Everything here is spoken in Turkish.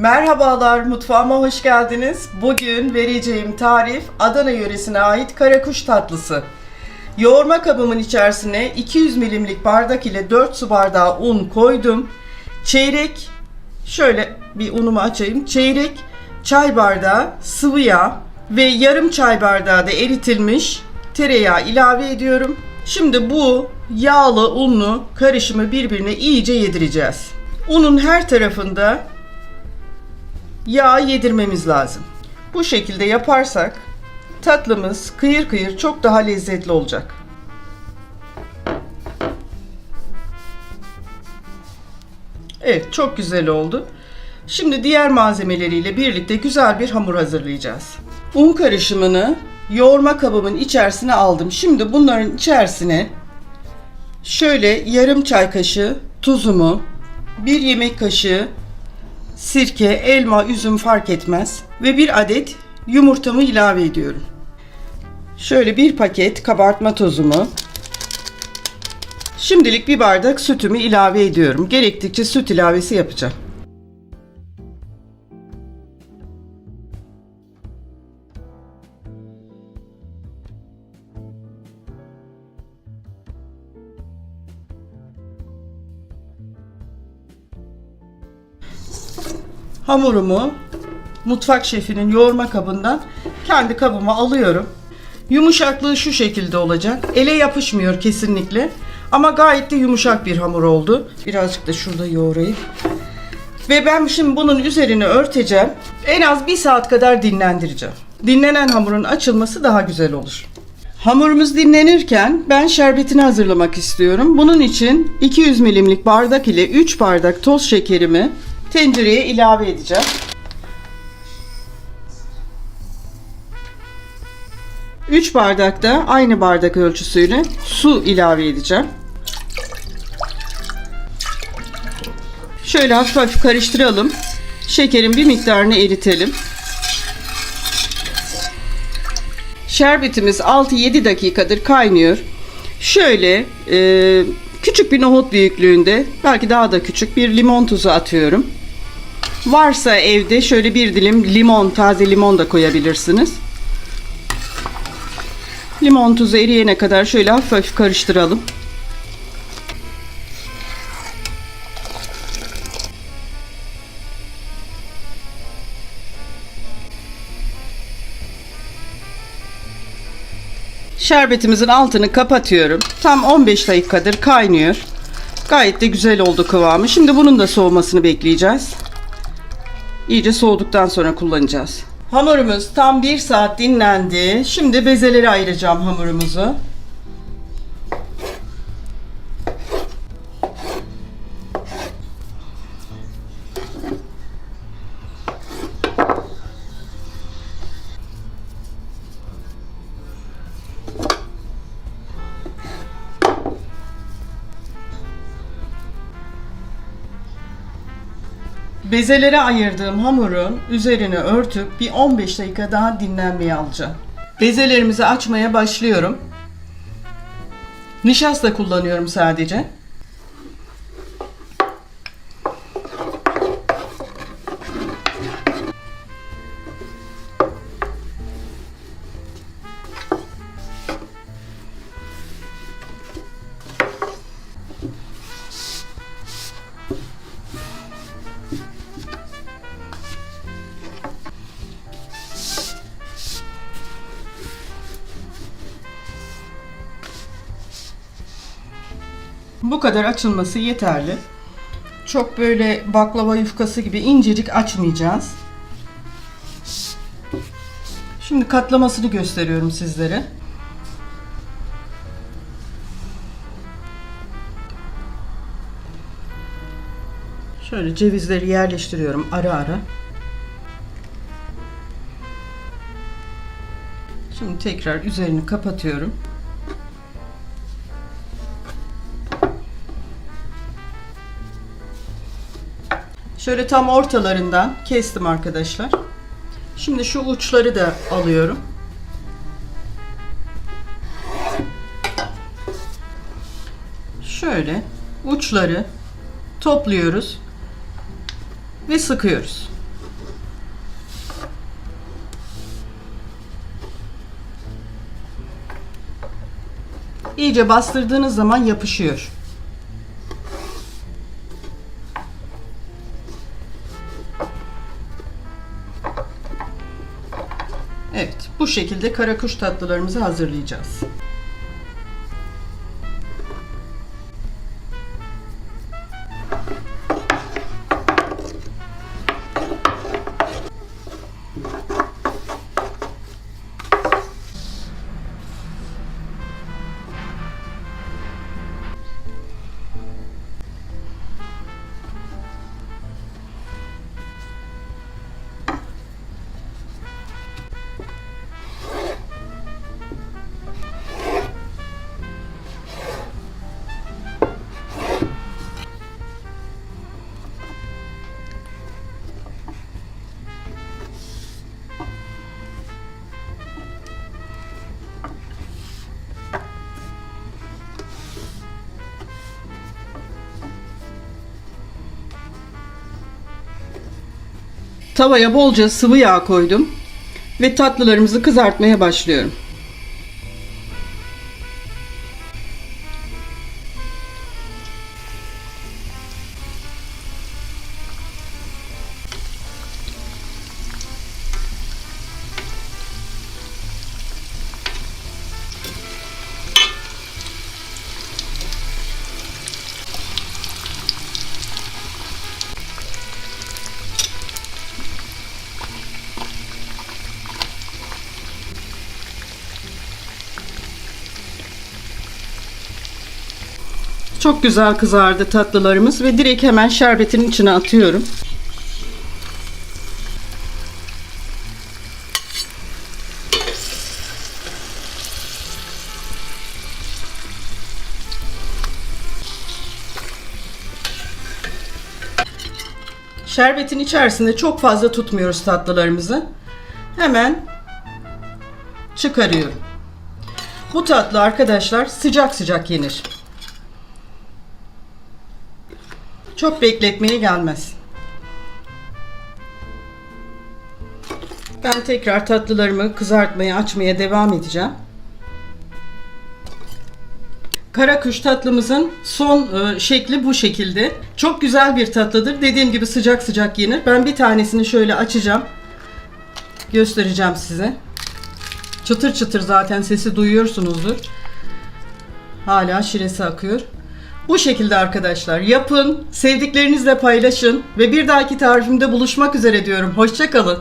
Merhabalar, mutfağıma hoş geldiniz. Bugün vereceğim tarif Adana yöresine ait karakuş tatlısı. Yoğurma kabımın içerisine 200 milimlik bardak ile 4 su bardağı un koydum. Çeyrek, şöyle bir unumu açayım. Çeyrek çay bardağı sıvı yağ ve yarım çay bardağı da eritilmiş tereyağı ilave ediyorum. Şimdi bu yağlı unlu karışımı birbirine iyice yedireceğiz. Unun her tarafında yağ yedirmemiz lazım. Bu şekilde yaparsak tatlımız kıyır kıyır çok daha lezzetli olacak. Evet çok güzel oldu. Şimdi diğer malzemeleriyle birlikte güzel bir hamur hazırlayacağız. Un karışımını yoğurma kabımın içerisine aldım. Şimdi bunların içerisine şöyle yarım çay kaşığı tuzumu, bir yemek kaşığı sirke, elma, üzüm fark etmez ve bir adet yumurtamı ilave ediyorum. Şöyle bir paket kabartma tozumu. Şimdilik bir bardak sütümü ilave ediyorum. Gerektikçe süt ilavesi yapacağım. Hamurumu mutfak şefinin yoğurma kabından kendi kabıma alıyorum. Yumuşaklığı şu şekilde olacak. Ele yapışmıyor kesinlikle. Ama gayet de yumuşak bir hamur oldu. Birazcık da şurada yoğurayım. Ve ben şimdi bunun üzerine örteceğim. En az bir saat kadar dinlendireceğim. Dinlenen hamurun açılması daha güzel olur. Hamurumuz dinlenirken ben şerbetini hazırlamak istiyorum. Bunun için 200 milimlik bardak ile 3 bardak toz şekerimi tencereye ilave edeceğim. Üç bardak da aynı bardak ölçüsüyle su ilave edeceğim. Şöyle hafif hafif karıştıralım. Şekerin bir miktarını eritelim. Şerbetimiz 6-7 dakikadır kaynıyor. Şöyle e, küçük bir nohut büyüklüğünde belki daha da küçük bir limon tuzu atıyorum. Varsa evde şöyle bir dilim limon, taze limon da koyabilirsiniz. Limon tuzu eriyene kadar şöyle hafif hafif karıştıralım. Şerbetimizin altını kapatıyorum. Tam 15 dakikadır kaynıyor. Gayet de güzel oldu kıvamı. Şimdi bunun da soğumasını bekleyeceğiz. İyice soğuduktan sonra kullanacağız. Hamurumuz tam 1 saat dinlendi. Şimdi bezeleri ayıracağım hamurumuzu. Bezelere ayırdığım hamurun üzerine örtüp bir 15 dakika daha dinlenmeye alacağım. Bezelerimizi açmaya başlıyorum. Nişasta kullanıyorum sadece. Bu kadar açılması yeterli. Çok böyle baklava yufkası gibi incecik açmayacağız. Şimdi katlamasını gösteriyorum sizlere. Şöyle cevizleri yerleştiriyorum ara ara. Şimdi tekrar üzerini kapatıyorum. Şöyle tam ortalarından kestim arkadaşlar. Şimdi şu uçları da alıyorum. Şöyle uçları topluyoruz ve sıkıyoruz. İyice bastırdığınız zaman yapışıyor. Evet, bu şekilde karakuş tatlılarımızı hazırlayacağız. Tavaya bolca sıvı yağ koydum ve tatlılarımızı kızartmaya başlıyorum. Çok güzel kızardı tatlılarımız ve direkt hemen şerbetin içine atıyorum. Şerbetin içerisinde çok fazla tutmuyoruz tatlılarımızı. Hemen çıkarıyorum. Bu tatlı arkadaşlar sıcak sıcak yenir. Çok bekletmeye gelmez. Ben tekrar tatlılarımı kızartmaya, açmaya devam edeceğim. Karakuş tatlımızın son e, şekli bu şekilde. Çok güzel bir tatlıdır. Dediğim gibi sıcak sıcak yenir. Ben bir tanesini şöyle açacağım. Göstereceğim size. Çıtır çıtır zaten sesi duyuyorsunuzdur. Hala şiresi akıyor. Bu şekilde arkadaşlar yapın, sevdiklerinizle paylaşın ve bir dahaki tarifimde buluşmak üzere diyorum. Hoşçakalın.